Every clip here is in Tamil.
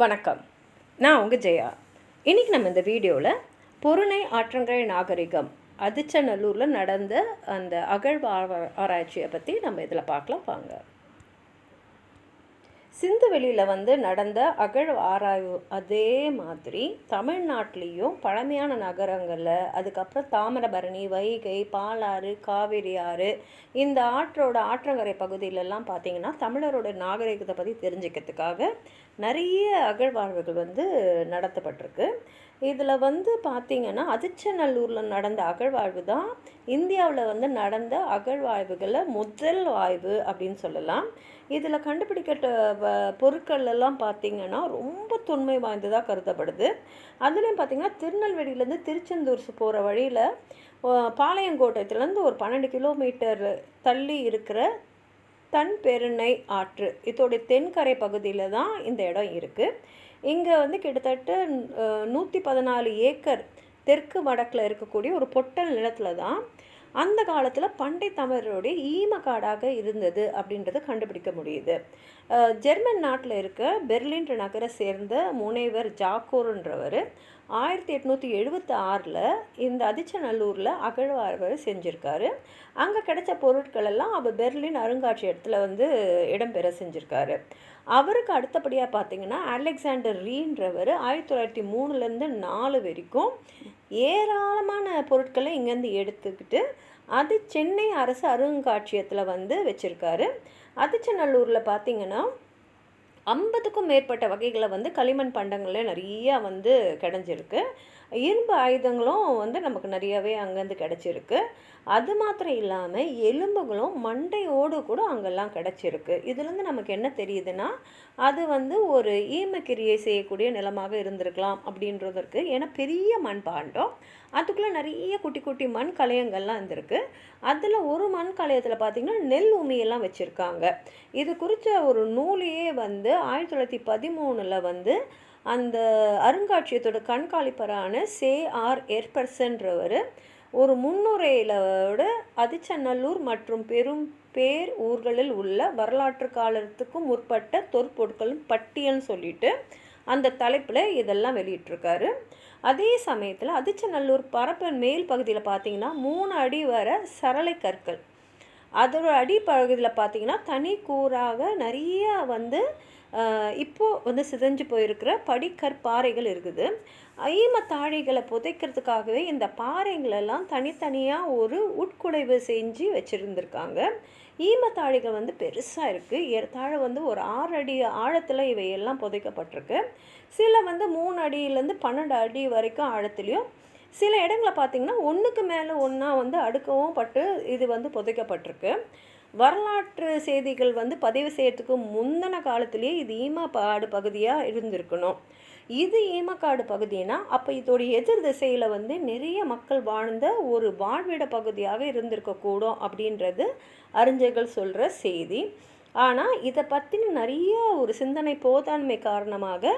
வணக்கம். நான் உங்கள் ஜெயா. இன்றைக்கி நம்ம இந்த வீடியோவில் பொருணை ஆற்றங்கரை நாகரிகம் அதிச்சநல்லூரில் நடந்த அந்த அகழ்வார ஆராய்ச்சியை பற்றி நம்ம இதில் பார்க்கலாம். வாங்க. சிந்துவெளியில் வந்து நடந்த அகழ் ஆராய்வு அதே மாதிரி தமிழ்நாட்டிலையும் பழமையான நகரங்களில் அதுக்கப்புறம் தாமிரபரணி வைகை பாலாறு காவிரி ஆறு இந்த ஆற்றோட ஆற்றங்கரை பகுதியிலெல்லாம் பார்த்தீங்கன்னா தமிழரோட நாகரிகத்தை பற்றி தெரிஞ்சுக்கிறதுக்காக நிறைய அகழ்வாழ்வுகள் வந்து நடத்தப்பட்டிருக்கு. இதில் வந்து பார்த்திங்கன்னா அதிச்சநல்லூரில் நடந்த அகழ்வாழ்வு தான் இந்தியாவில் வந்து நடந்த அகழ்வாய்வுகளில் முதல் ஆய்வு அப்படின்னு சொல்லலாம். இதில் கண்டுபிடிக்கப்பட்ட வ- பொருட்கள் எல்லாம் பார்த்திங்கன்னா ரொம்ப தொன்மை வாய்ந்ததாக கருதப்படுது. அதுலேயும் பார்த்திங்கன்னா திருநெல்வேலியிலேருந்து திருச்செந்தூர் போகிற வழியில் பாளையங்கோட்டத்துலேருந்து ஒரு பன்னெண்டு கிலோமீட்டர் தள்ளி இருக்கிற தன் பெருணை ஆற்று இதோடைய தென்கரை பகுதியில் தான் இந்த இடம் இருக்குது இங்கே வந்து கிட்டத்தட்ட நூற்றி பதினாலு ஏக்கர் தெற்கு வடக்கில் இருக்கக்கூடிய ஒரு பொட்டல் நிலத்தில் தான் அந்த காலத்தில் பண்டை தமிழருடைய ஈமக்காடாக இருந்தது அப்படின்றத கண்டுபிடிக்க முடியுது. ஜெர்மன் நாட்டில் இருக்க பெர்லின் நகரை சேர்ந்த முனைவர் ஜாக்கோருன்றவர் ஆயிரத்தி எட்நூற்றி எழுபத்தி ஆறில் இந்த அதிச்சநல்லூரில் அகழ்வாய்வு செஞ்சுருக்காரு. அங்கே கிடைச்ச பொருட்கள் எல்லாம் அவர் பெர்லின் அருங்காட்சியகத்தில் வந்து இடம்பெற செஞ்சுருக்காரு. அவருக்கு அடுத்தபடியாக பார்த்தீங்கன்னா அலெக்சாண்டர் ரீன்றவர் ஆயிரத்தி தொள்ளாயிரத்தி மூணுலேருந்து நாலு வரைக்கும் ஏராளமான பொருட்களை இங்கேருந்து எடுத்துக்கிட்டு அது சென்னை அரசு அருங்காட்சியகத்தில் வந்து வச்சுருக்காரு. அதிச்சநல்லூரில் பார்த்தீங்கன்னா ஐம்பதுக்கும் மேற்பட்ட வகைகளை வந்து களிமண் பண்டங்களில் நிறையா வந்து கிடைஞ்சிருக்கு. இரும்பு ஆயுதங்களும் வந்து நமக்கு நிறையாவே அங்கேருந்து கிடச்சிருக்கு. அது மாத்திரம் இல்லாமல் எலும்புகளும் மண்டையோடு கூட அங்கெல்லாம் கிடச்சிருக்கு. இதுலேருந்து நமக்கு என்ன தெரியுதுன்னா அது வந்து ஒரு ஈமக்கிரியை செய்யக்கூடிய நிலமாக இருந்திருக்கலாம் அப்படின்றதற்கு ஏன்னா பெரிய மண் பாண்டம். அதுக்குள்ளே நிறைய குட்டி குட்டி மண் கலையங்கள்லாம் இருந்திருக்கு. அதில் ஒரு மண் கலையத்தில் பார்த்திங்கன்னா நெல் உமியெல்லாம் வச்சுருக்காங்க. இது குறித்த ஒரு நூலையே வந்து ஆயிரத்தி தொள்ளாயிரத்தி பதிமூணில் வந்து அந்த அருங்காட்சியகத்தோட கண்காணிப்பரான சே ஆர் எர்பர்சன்றவர் ஒரு முன்னுரையிலோட அதிச்சநல்லூர் மற்றும் பெரும் பேர் ஊர்களில் உள்ள வரலாற்று காலத்துக்கும் முற்பட்ட தொற்பொருட்களும் பட்டியல்னு சொல்லிட்டு அந்த தலைப்பில் இதெல்லாம் வெளியிட்டிருக்காரு. அதே சமயத்தில் அதிச்சநல்லூர் பரப்பின் மேல் பகுதியில் பார்த்தீங்கன்னா மூணு அடி வர சரளை கற்கள் அதோட அடிப்பகுதியில் பார்த்தீங்கன்னா தனி கூறாக நிறைய வந்து இப்போது வந்து சிதைஞ்சு போயிருக்கிற படிக்கற்பாறைகள் இருக்குது. ஈமத்தாழிகளை புதைக்கிறதுக்காகவே இந்த பாறைங்களெல்லாம் தனித்தனியாக ஒரு உட்குடைவு செஞ்சு வச்சுருந்துருக்காங்க. ஈமத்தாழிகள் வந்து பெருசாக இருக்குது ஏறத்தாழ வந்து ஒரு ஆறு அடி ஆழத்தில் இவையெல்லாம் புதைக்கப்பட்டிருக்கு. சில வந்து மூணு அடியிலேருந்து பன்னெண்டு அடி வரைக்கும் ஆழத்துலேயும் சில இடங்களை பார்த்தீங்கன்னா ஒன்றுக்கு மேலே ஒன்றா வந்து அடுக்கவும் பட்டு இது வந்து புதைக்கப்பட்டிருக்கு. வரலாற்று செய்திகள் வந்து பதிவு செய்யறதுக்கு முந்தின காலத்திலேயே இது ஈமக்காடு பகுதியாக இருந்திருக்கணும். இது ஈமக்காடு பகுதினா அப்போ இதோடைய எதிர் திசையில் வந்து நிறைய மக்கள் வாழ்ந்த ஒரு வாழ்விட பகுதியாக இருந்திருக்கக்கூடும் அப்படின்றது அறிஞர்கள் சொல்கிற செய்தி. ஆனால் இதை பற்றின நிறைய ஒரு சிந்தனை போதாண்மை காரணமாக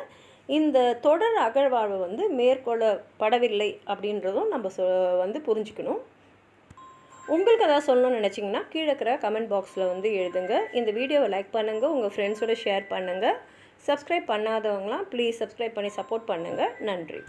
இந்த தொடர் அகழ்வாழ்வு வந்து மேற்கொள்ளப்படவில்லை அப்படின்றதும் நம்ம சொ வந்து புரிஞ்சுக்கணும். உங்களுக்கு ஏதாவது சொல்லணும்னு நினச்சிங்கன்னா கீழே இருக்கிற கமெண்ட் பாக்ஸில் வந்து எழுதுங்க. இந்த வீடியோவை லைக் பண்ணுங்கள் உங்கள் ஃப்ரெண்ட்ஸோட ஷேர் பண்ணுங்கள் சப்ஸ்கிரைப் பண்ணாதவங்களாம் ப்ளீஸ் சப்ஸ்கிரைப் பண்ணி சப்போர்ட் பண்ணுங்கள் நன்றி.